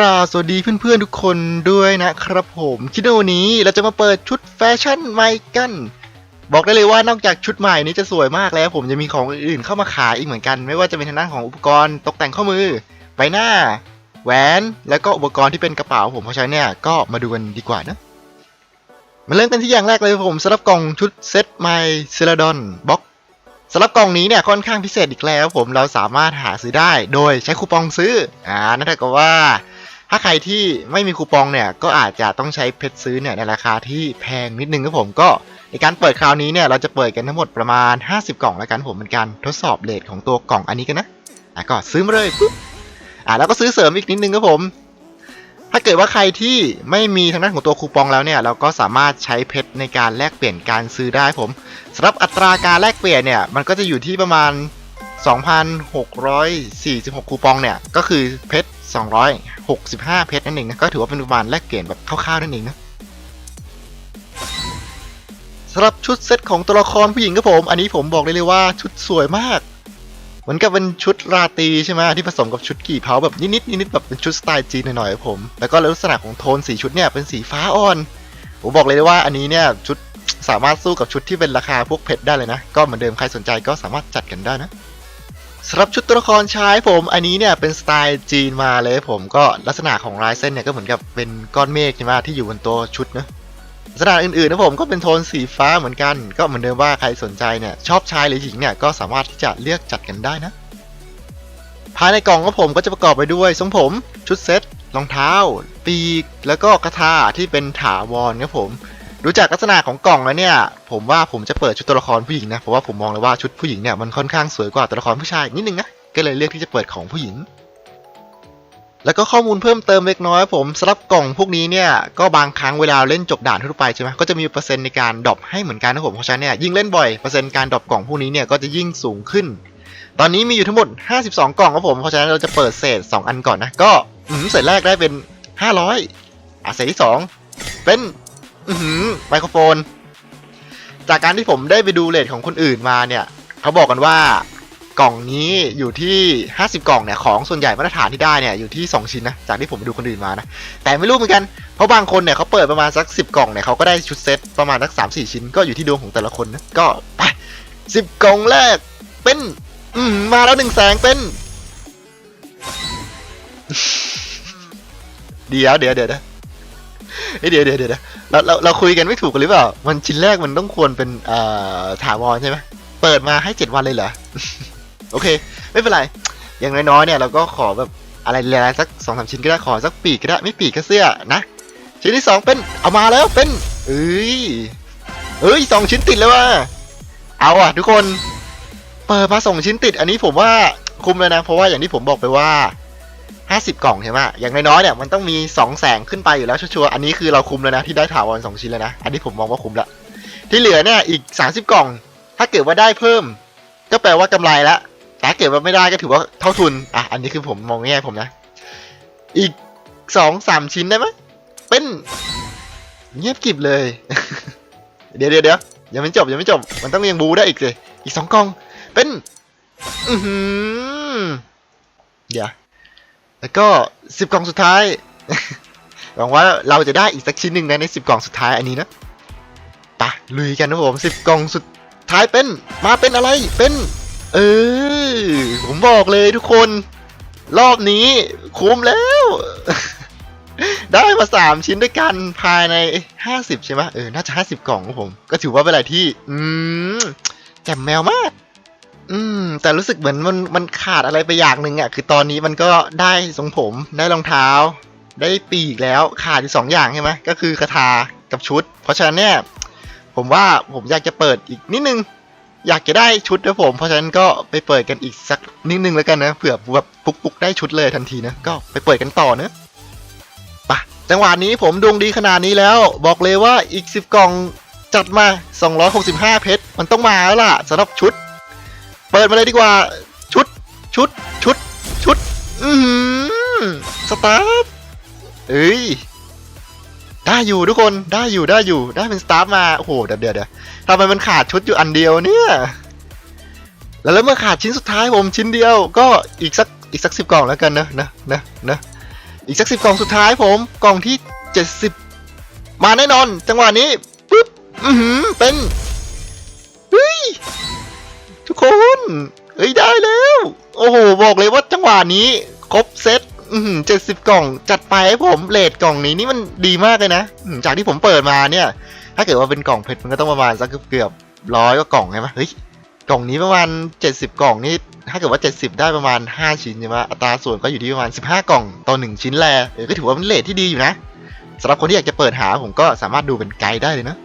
ราบสวัสดีเพื่อนๆทุกคนด้วยนะครับผมคิดว่าวันนี้เราจะมาเปิดชุดแฟชั่นใหม่กัน บอกได้เลยว่านอกจากชุดใหม่นี้จะสวยมากแล้ว ผมจะมีของอื่นๆเข้ามาขายอีกเหมือนกัน ไม่ว่าจะเป็นทางด้านของอุปกรณ์ตกแต่งข้อมือใบหน้า แหวน แล้วก็อุปกรณ์ที่เป็นกระเป๋าผมเพราะฉะนั้นเนี่ยก็มาดูกันดีกว่านะมาเริ่มกันที่อย่างแรกเลยผมสำหรับกล่องชุดเซตไมเซลดอนบ็อกสำหรับกล่องนี้เนี่ยค่อนข้างพิเศษอีกแล้ว ผมเราสามารถหาซื้อได้ โดยใช้คูปองซื้ออ่านั่นเท่ากับว่า ถ้าใครที่ไม่มีคูปองเนี่ยก็อาจจะต้องใช้เพชรซื้อเนี่ยในราคาที่แพงนิดนึงครับผมก็ในการเปิดคราวนี้เนี่ยเราจะเปิดกันทั้งหมดประมาณ 50 กล่องแล้วกันผมเป็นการทดสอบเลทของตัวกล่องอันนี้กันนะอะก็ซื้อมาเลยปุ๊บอะแล้วก็ซื้อเสริมอีกนิดนึงครับผม ถ้าเกิดว่าใครที่ไม่มีทางด้านของตัวคูปองแล้วเนี่ยเราก็สามารถใช้เพชรในการแลกเปลี่ยนการซื้อได้ผมสำหรับอัตราการแลกเปลี่ยนเนี่ยมันก็จะอยู่ที่ประมาณ 2,646 คูปองเนี่ยก็คือเพชร 265 เพชรนั่นเองนะก็ถือว่าเป็นประมาณแลกเปลี่ยนแบบคร่าวๆนั่นเองนะสำหรับชุดเซตของตัวละครผู้หญิงครับผม อันนี้ผมบอกได้เลยว่าชุดสวยมากเหมือนกับเป็นชุดราตรีใช่ไหมที่ผสมกับชุดกี่เผาแบบนิดๆนิดๆแบบเป็นชุดสไตล์จีนหน่อยๆครับผมแล้วก็ลักษณะของโทนสีชุดเนี่ยเป็นสีฟ้าอ่อนผมบอกเลยว่าอันนี้เนี่ยชุดสามารถสู้กับชุดที่เป็นราคาพวกเพชรได้เลยนะ ก็เหมือนเดิมใครสนใจก็สามารถจัดกันได้นะ สำหรับชุดตัวละครชายผม อันนี้เนี่ยเป็นสไตล์จีนมาเลยผมก็ลักษณะของลายเส้นเนี่ยก็เหมือนกับเป็นก้อนเมฆใช่ไหมที่อยู่บนตัวชุดนะลักษณะอื่นๆนะผมก็เป็นโทนสีฟ้าเหมือนกัน ก็เหมือนเดิมว่าใครสนใจเนี่ยชอบชายหรือหญิงเนี่ยก็สามารถที่จะเลือกจัดกันได้นะ ภายในกล่องของผมก็จะประกอบไปด้วยทรงผม ชุดเซ็ตรองเท้า ปีกแล้วก็กระทาที่เป็นถาวรครับผม ดูจากลักษณะของกล่องแล้วเนี่ย ผมว่าผมจะเปิดชุดตัวละครผู้หญิงนะ เพราะว่าผมมองเลยว่าชุดผู้หญิงเนี่ยมันค่อนข้างสวยกว่าตัวละครผู้ชายนิดนึงนะ ก็เลยเลือกที่จะเปิดของผู้หญิง แล้วก็ข้อมูลเพิ่มเติมเล็กน้อยผมสำหรับกล่องพวกนี้เนี่ย ก็บางครั้งเวลาเล่นจบด่านทั่วไปใช่ไหมก็จะมีเปอร์เซ็นต์ในการดรอปให้เหมือนกันนะผมเพราะฉะนั้นเนี่ยยิ่งเล่นบ่อยเปอร์เซ็นต์การดรอปกล่องพวกนี้เนี่ยก็จะยิ่งสูงขึ้น ตอนนี้มีอยู่ทั้งหมด 52 กล่องครับผม เพราะฉะนั้นเราจะเปิดเศษ 2 อันก่อนนะ ก็เศษแรกได้เป็น 500อะเศษที่ 2 เป็น อือหือไมโครโฟน จากการที่ผมได้ไปดูเลทของคนอื่นมาเนี่ย เขาบอกกันว่ากล่องนี้อยู่ที่ 50 กล่องเนี่ยของส่วนใหญ่มาตรฐานที่ได้เนี่ยอยู่ที่ 2 ชิ้นนะ จากที่ผมไปดูคนอื่นมานะ แต่ไม่รู้เหมือนกัน เพราะบางคนเนี่ยเขาเปิดประมาณสัก 10 กล่องเนี่ยเขาก็ได้ชุดเซตประมาณสัก 3-4 ชิ้นก็อยู่ที่ดวงของแต่ละคนนะ ก็ไป10กล่องแรกเป็นอืมมาแล้วหนึ่งแสงเป็น เดี๋ยวเดี๋ยวเดี๋ยวเดี๋ยวเดี๋ยวเดี๋ยว เราเราเราคุยกันไม่ถูกกันหรือเปล่า มันชิ้นแรกมันต้องควรเป็นเอ่อถาวรใช่ไหมเปิดมาให้เจ็ดวันเลยเหรอ โอเค ไม่เป็นไร อย่างน้อยๆเนี่ยเราก็ขอแบบอะไรหลายๆสักสองสามชิ้นก็ได้ขอสักปีกก็ได้ไม่ปีกก็เสื้อนะ ชิ้นที่สองเป็นเอามาแล้วเป็นเอ้ยเอ้ยสองชิ้นติดแล้วว่ะเอาอะทุกคน เปิดมาส่งชิ้นติด อันนี้ผมว่าคุ้มเลยนะ เพราะว่าอย่างที่ผมบอกไปว่า 50กล่องใช่ไหมอย่างน้อยๆเนี่ยมันต้องมี2แสงขึ้นไปอยู่แล้วชัวร์ๆอันนี้คือเราคุ้มแล้วนะที่ได้ถาวร2ชิ้นแล้วนะ อันนี้ผมมองว่าคุ้มละที่เหลือเนี่ยอีก30กล่อง ถ้าเกิดว่าได้เพิ่ม ก็แปลว่ากำไรละแต่ถ้าเกิดว่าไม่ได้ก็ถือว่าเท่าทุนอะอันนี้คือผมมองแง่ผมนะ อีก2 3ชิ้นได้ไหมเป็นเงียบกิบเลย เดี๋ยวเดี๋ยวเดี๋ยวยังไม่จบยังไม่จบ มันต้องยังบูได้อีกสิอีกสองกล่อง เป็น อือหือเดี๋ยว แล้วก็สิบกล่องสุดท้าย หวังว่าเราจะได้อีกสักชิ้นหนึ่งนะในสิบกล่องสุดท้ายอันนี้นะปะลุยกันนะผมสิบกล่องสุดท้ายเป็นมาเป็นอะไรเป็น เออ ผมบอกเลยทุกคน รอบนี้คุ้มแล้ว ได้มาสามชิ้นด้วยกันภายในห้าสิบใช่ไหมเออ น่าจะห้าสิบกล่องครับผม ก็ถือว่าเป็นอะไรที่ อืมแจ่มแมวมาก อืม แต่รู้สึกเหมือนมันมันขาดอะไรไปอย่างหนึ่งอะ คือตอนนี้มันก็ได้ทรงผมได้รองเท้า ได้ปีกแล้วขาดอยู่สองอย่างใช่ไหมก็คือคาถากับชุด เพราะฉะนั้นเนี่ย ผมว่าผมอยากจะเปิดอีกนิดนึง อยากจะได้ชุดนะผม เพราะฉะนั้นก็ไปเปิดกันอีกสักนิดนึงแล้วกันนะเผื่อแบบปุกปุกได้ชุดเลยทันทีนะก็ไปเปิดกันต่อเนะปะจังหวะนี้ผมดวงดีขนาดนี้แล้ว บอกเลยว่าอีก 10 กล่องจัดมา 265 เพชรมันต้องมาแล้วล่ะสำหรับชุด ปิดมาเลยดีกว่า ชุด ชุด ชุด ชุด อือหือสตาร์ทเอ้ย ได้อยู่ทุกคน ได้อยู่ ได้อยู่ ได้เป็นสตาร์มา โอ้โห เดี๋ยวเดี๋ยวเดี๋ยวทำไมมันขาดชุดอยู่อันเดียวเนี่ย แล้วแล้วเมื่อขาดชิ้นสุดท้ายผมชิ้นเดียว ก็อีกสัก อีกสักสิบกล่องแล้วกันนะนะนะนะอีกสักสิบกล่องสุดท้ายผม กล่องที่เจ็ดสิบมาแน่นอน จังหวะนี้ปุ๊บ อือหือ เป็นเฮ้ย ทุกคน เฮ้ยได้แล้ว โอ้โห บอกเลยว่าจังหวะนี้ ครบเซตเจ็ดสิบกล่องจัดไปให้ผมเลทกล่องนี้นี่มันดีมากเลยนะ จากที่ผมเปิดมาเนี่ย ถ้าเกิดว่าเป็นกล่องเพชรมันก็ต้องประมาณสักเกือบร้อยก็กล่องใช่ไหมเฮ้ยกล่องนี้ประมาณเจ็ดสิบกล่องนี่ถ้าเกิดว่าเจ็ดสิบได้ประมาณห้าชิ้นใช่ไหมอัตราส่วนก็อยู่ที่ประมาณสิบห้ากล่องต่อหนึ่งชิ้นแลก็ถือว่าเป็นเลทที่ดีอยู่นะสำหรับคนที่อยากจะเปิดหาผมก็สามารถดูเป็นไกด์ได้เลยนะ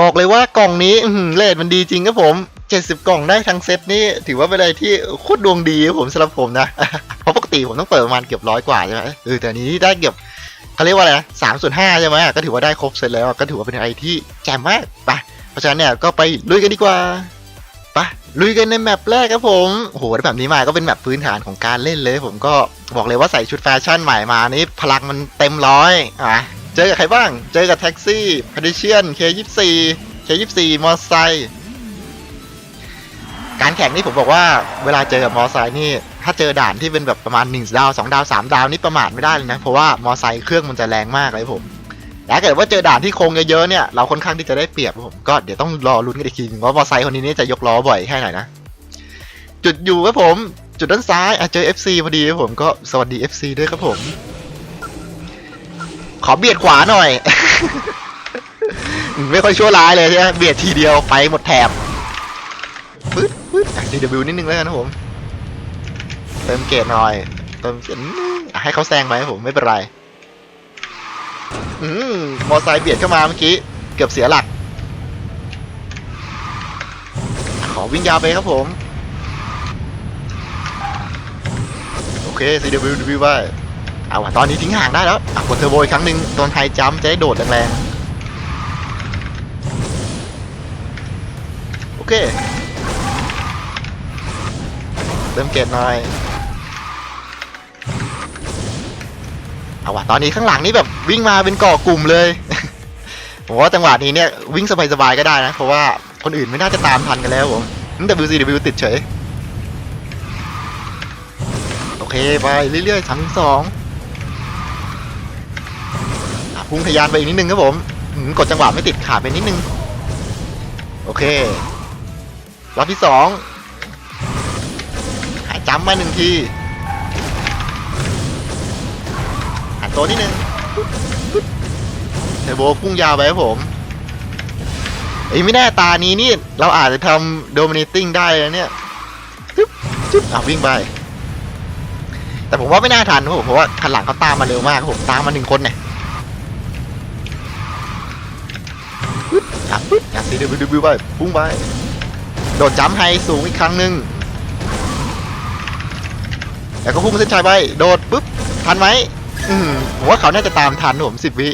บอกเลยว่ากล่องนี้เลทมันดีจริงครับผม จ็ดสิบกล่องได้ทั้งเซตนี่ถือว่าเป็นอะไรที่โคตรดวงดีครับผมสำหรับผมนะ เพราะปกติผมต้องเปิดประมาณเกือบร้อยกว่าใช่ไหมเออแต่นี้ได้เกือบเขาเรียกว่าอะไรนะสามส่วนห้าใช่ไหมก็ถือว่าได้ครบเสร็จแล้วก็ถือว่าเป็นอะไรที่แจ่มมากไปเพราะฉะนั้นเนี่ยก็ไปลุยกันดีกว่าไปลุยกันในแมปแรกครับผมโอ้โหแบบนี้มาก็เป็นแมปพื้นฐานของการเล่นเลย ผมก็บอกเลยว่าใส่ชุดแฟชั่นใหม่มานี่พลังมันเต็มร้อยอะเจอกับใครบ้าง เจอกับแท็กซี่พาริเชียนเคยี่สี่เคยี่สี่มอไซค์ การแข่งนี่ผมบอกว่าเวลาเจอกับมอไซค์นี่ถ้าเจอด่านที่เป็นแบบประมาณ1ดาว2ดาว3ดาวนี่ประมาทไม่ได้เลยนะ เพราะว่ามอไซค์เครื่องมันจะแรงมากเลยผมแต่ถ้าเกิดว่าเจอด่านที่โค้งเยอะๆเนี่ยเราค่อนข้างที่จะได้เปรียบผมก็เดี๋ยวต้องรอลุ้นกันอีกทีนึงว่ามอไซค์คนนี้นี่จะยกล้อบ่อยแค่ไหนนะจุดอยู่ครับผมจุดด้านซ้ายอะเจอ FC พอดีครับผมก็สวัสดี FC ด้วยครับผม ขอเบียดขวาหน่อย ไม่ค่อยชั่วร้ายเลยใช่ไหมเบียดทีเดียวไปหมดแถบปึ๊ด ปึ๊ดอะ DW นิดนึงแล้วกันนะผม เติมเกรดหน่อย เติมเกรดให้เขาแซงไปครับผมไม่เป็นไร อืมมอไซค์เบียดเข้ามาเมื่อกี้ เกือบเสียหลัก ขอวิ่งยาวไปครับผม โอเค CWW ไปเอาว่ะตอนนี้ทิ้งห่างได้แล้วอะกดเทอร์โบอีกครั้งหนึ่งตอนไฮจัมจะได้โดดแรงๆ โอเค เติมเกรดหน่อย เอาว่ะตอนนี้ข้างหลังนี่แบบวิ่งมาเป็นกาะกลุ่มเลย ผมว่าจังหวะนี้เนี่ยวิ่งสบายๆก็ได้นะ เพราะว่าคนอื่นไม่น่าจะตามทันกันแล้วผมแต่ WCW ติดเฉย โอเค ไปเรื่อยๆสามสองพุ่งทะยานไปอีกนิดนึงครับผมอืมกดจังหวะไม่ติดขาดไปนิดนึง โอเครอบที่สอง จ้ำมาหนึ่งทีหันตัวนิดนึงเทโบพุ่งยาวไปครับผมเอ้ยไม่แน่ตานี้นี่ เราอาจจะทำโดมิเนติ้งได้แล้วเนี่ยจึ๊บจึ๊บอะวิ่งไป แต่ผมว่าไม่น่าทันผมเพราะว่าคันหลังเขาตามมาเร็วมากผมตามมาหนึ่งคนเนี่ยปึ๊บปึ๊บอะซีดูดูไปพุ่งไป โดดจัมป์ไฮสูงอีกครั้งหนึ่ง แล้วก็พุ่งเส้นชัยไป โดดปุ๊บ ทันไหมอืมผมว่าเขาน่าจะตามทันผมสิบวิ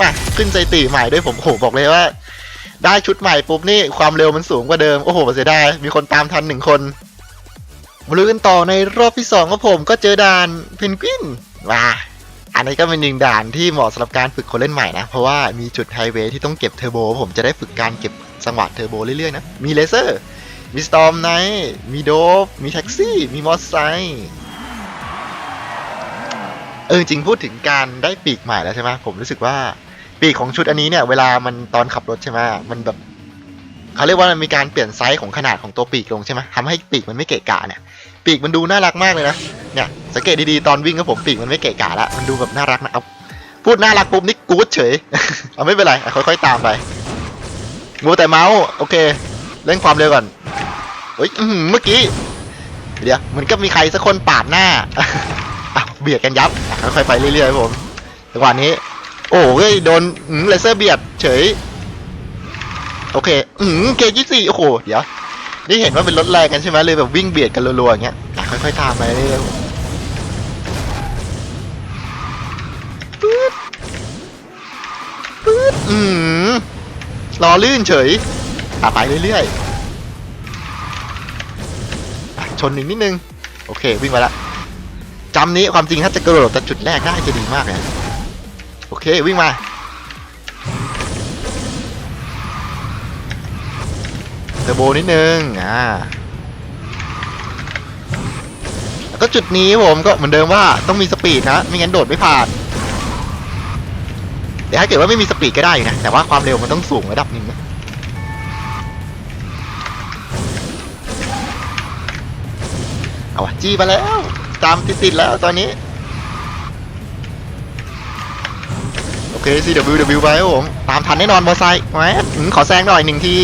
มาขึ้นใจตีใหม่ด้วยผมโอ้โหบอกเลยว่า ได้ชุดใหม่ปุ๊บนี่ความเร็วมันสูงกว่าเดิม โอ้โหเสียดายมีคนตามทันหนึ่งคนมาลุยกันต่อในรอบที่สองของผมก็เจอด่านเพนกวินว้าอันนี้ก็เป็นหนึ่งด่านที่เหมาะสำหรับการฝึกคนเล่นใหม่นะ เพราะว่ามีจุดไฮเวย์ที่ต้องเก็บเทอร์โบผมจะได้ฝึกการเก็บจังหวะเทอร์โบเรื่อยๆนะ มีเลเซอร์ มีสตอมไนท์มีโดฟมีแท็กซี่ มีมอเตอร์ไซค์เออจริงพูดถึงการได้ปีกใหม่แล้วใช่ไหมผมรู้สึกว่าปีกของชุดอันนี้เนี่ย เวลามันตอนขับรถใช่ไหมมันแบบเขาเรียกว่ามันมีการเปลี่ยนไซส์ของขนาดของตัวปีกลงใช่ไหมทำให้ปีกมันไม่เกะกะเนี่ย ปีกมันดูน่ารักมากเลยนะเนี่ยสังเกตดีๆตอนวิ่งกับผมปีกมันไม่เกะกะละมันดูแบบน่ารักนะเอาพูดน่ารักปุ๊บนี่กูดเฉยเอาไม่เป็นไรค่อยๆตามไปงูแต่เมาส์โอเคเร่งความเร็วก่อน เฮ้ยเมื่อกี้ เดี๋ยวมันก็มีใครสักคนปาดหน้าอ้าวเบียดกันยับค่อยๆไปเรื่อยๆผมจังหวะนี้ โอ้ยโดนเลเซอร์เบียดเฉย โอเคอืมเกยี่สี่โอ้โหเดี๋ยวนี่เห็นว่าเป็นรถแรงกันใช่ไหมเลยแบบวิ่งเบียดกันรัวๆอย่างเงี้ยค่อยๆตามไปเรื่อยๆปึ๊ดอืมรอลื่นเฉยอะไปเรื่อยๆ ชนหนึ่งนิดนึง โอเค วิ่งมาละจำนี้ความจริงถ้าจะกระโดดจากจุดแรกได้จะดีมากเลยโอเค วิ่งมา เทอร์โบนิดนึง อ่าแล้วก็จุดนี้ผมก็เหมือนเดิมว่าต้องมีสปีดนะ ไม่งั้นโดดไม่ผ่านเดี๋ยวถ้าเกิดว่าไม่มีสปีดก็ได้อยู่นะ แต่ว่าความเร็วมันต้องสูงระดับหนึ่งนะ เอาวะจี้มาแล้ว ตามติดๆแล้วตอนนี้ โอเค CWW ไปครับผม ตามทันแน่นอนมอไซค์แหมขอแซงหน่อยหนึ่งที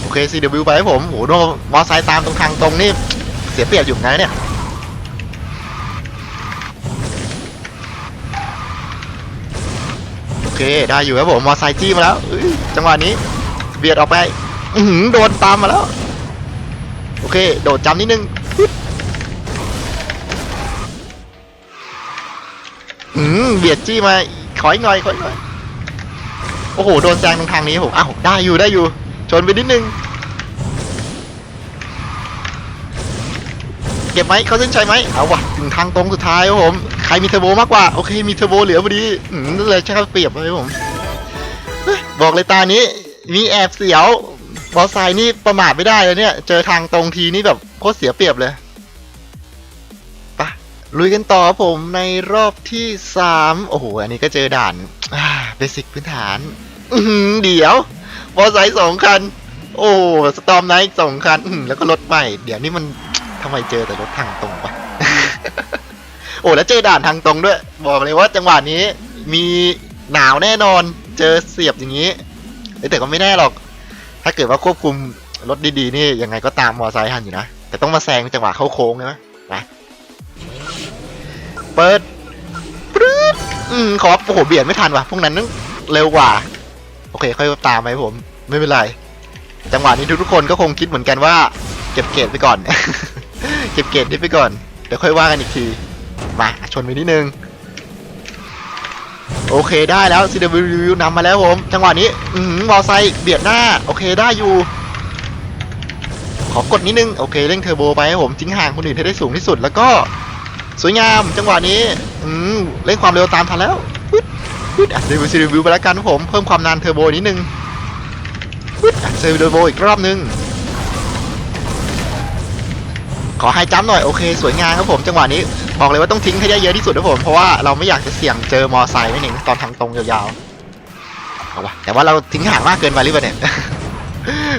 โอเค CW ไปครับผมโหโดนมอไซค์ตามตรงทางตรงนี่ เสียเปรียบอยู่ไงเนี่ยโอเค ได้อยู่ครับผม มอไซค์จี้มาแล้วจังหวะนี้ เบียดออกไป อือหือโดนตามมาแล้ว โอเค โดดจำนิดนึงอืมเบียดจี้มา ขออีกหน่อยขออีกหน่อยโอ้โห โดนแซงตรงทางนี้ผมอ้าวได้อยู่ได้อยู่ ชนไปนิดนึง เก็บไหมเขาเส้นชัยไหมเอาวะถึงทางตรงสุดท้ายครับผม ใครมีเทอร์โบมากกว่า โอเค มีเทอร์โบเหลือพอดี อืมนั่นเลยใช่ครับเปรียบเลยผม บอกเลยตานี้ มีแอบเสียว มอไซนี่ประมาทไม่ได้เลยเนี่ย เจอทางตรงทีนี่แบบโคตรเสียเปรียบเลยไปะลุยกันต่อครับผมในรอบที่สามโอ้โห อันนี้ก็เจอด่านเบสิกพื้นฐาน อืเดี๋ยวมอไซค์สองคัน โอ้สตอมไนท์สองคันแล้วก็รถใหม่ เดี๋ยวนี้มันทำไมเจอแต่รถทางตรงวะโอ้แล้วเจอด่านทางตรงด้วย บอกเลยว่าจังหวะนี้มีหนาวแน่นอน เจอเสียบอย่างนี้เอ้ยแต่ก็ไม่แน่หรอก ถ้าเกิดว่าควบคุมรถดีๆนี่ยังไงก็ตามมอไซค์ทันอยู่นะ แต่ต้องมาแซงจังหวะเข้าโค้งใช่ไหมนะเปิดปรึ๊ดอืมขอโอ้โหเบียดไม่ทันว่ะ พวกนั้นนึงเร็วกว่า โอเค ค่อยตามไปผม ไม่เป็นไร จังหวะนี้ทุกๆคนก็คงคิดเหมือนกันว่า เก็บเกรดไปก่อน เก็บเกรดนี้ไปก่อน เดี๋ยวค่อยว่ากันอีกที มาชนไปนิดนึง โอเคได้แล้ว CW นำมาแล้วผม จังหวะนี้อืมมอไซค์เบียดหน้า โอเคได้อยู่ ขอกดนิดนึง โอเคเร่งเทอร์โบไปผมทิ้งห่างคนอื่นให้ได้สูงที่สุดแล้วก็ สวยงามจังหวะนี้อืมเร่งความเร็วตามทันแล้วปึ๊ดปึ๊ดอะ CW ไปแล้วกันผมเพิ่มความนานเทอร์โบนิดนึงปึ๊ดอะ CW อีกรอบนึงขอไฮจัมหน่อยโอเค สวยงามครับผมจังหวะนี้ บอกเลยว่าต้องทิ้งให้ได้เยอะที่สุดนะผมเพราะว่าเราไม่อยากจะเสี่ยงเจอมอไซค์นั่นเองตอนทางตรงยาวๆเอาวะแต่ว่าเราทิ้งห่างมากเกินไปหรือเปล่าเนี่ย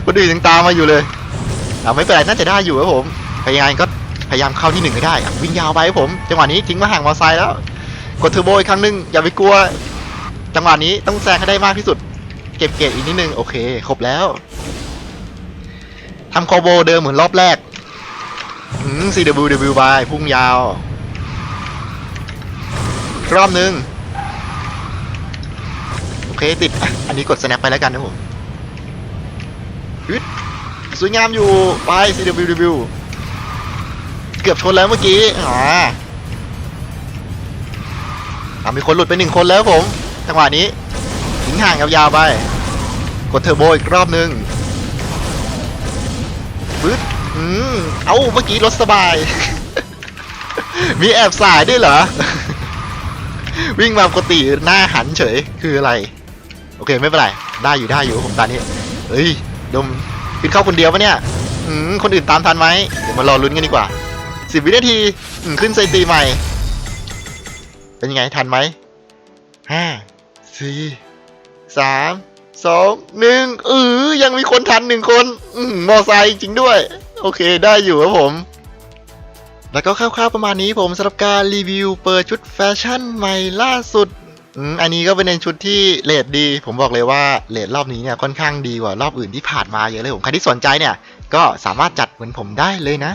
คนอื่นยังตามมาอยู่เลยเอาไม่เป็นไรน่าจะได้อยู่ครับผมพยายามก็พยายามเข้าที่หนึ่งให้ได้วิ่งยาวไปครับผมจังหวะนี้ทิ้งมาห่างมอไซค์แล้วกดเทอร์โบอีกครั้งหนึงอย่าไปกลัว จังหวะนี้ต้องแซงให้ได้มากที่สุด เก็บเกรดอีกนิดนึงโอเคครบแล้วทำโคโบเดิมเหมือนรอบแรกอืม CWW ไปพุ่งยาว รอบหนึ่งโอเคติด อันนี้กด snap ไปแล้วกันนะผมฮึดสวยงามอยู่ไป CWW เกือบชนแล้วเมื่อกี้อ่าอะมีคนหลุดไปหนึ่งคนแล้วผมจังหวะนี้ทิ้งห่างยาวๆไป กดเทอร์โบอีกรอบหนึ่งปึ๊ดอืม เอ้า เมื่อกี้รถสบาย มีแอบสายด้วยเหรอ วิ่งมาปกติหน้าหันเฉยคืออะไร โอเคไม่เป็นไรได้อยู่ได้อยู่ผมตอนนี้เฮ้ยดมปิดเข้าคนเดียวปะเนี่ยอืมคนอื่นตามทันไหมเดี๋ยวมารอลุ้นกันดีกว่าสิบวินาทีขึ้นไซตีใหม่ เป็นยังไงทันไหมห้าสี่สามสองหนึ่งเออยังมีคนทันหนึ่งคน อืมมอไซค์จริงด้วย โอเคได้อยู่ครับผม แล้วก็คร่าวๆประมาณนี้ผมสำหรับการรีวิวเปิดชุดแฟชั่นใหม่ล่าสุดอันนี้ก็เป็นในชุดที่เลทดี ผมบอกเลยว่าเลทรอบนี้เนี่ยค่อนข้างดีกว่ารอบอื่นที่ผ่านมาเยอะเลยผมใครที่สนใจเนี่ย ก็สามารถจัดเหมือนผมได้เลยนะ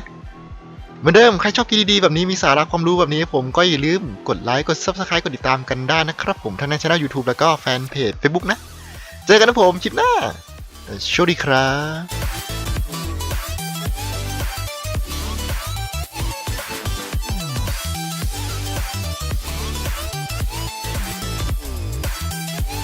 เหมือนเดิมใครชอบกีดีๆแบบนี้มีสาระความรู้แบบนี้ผมก็อย่าลืมกดไลค์กด subscribe กดติดตามกันได้นะครับผมทั้งในช่อง YouTube แล้วก็แฟนเพจ Facebook นะ เจอกันนะผมคลิปหน้าโชคดีครับ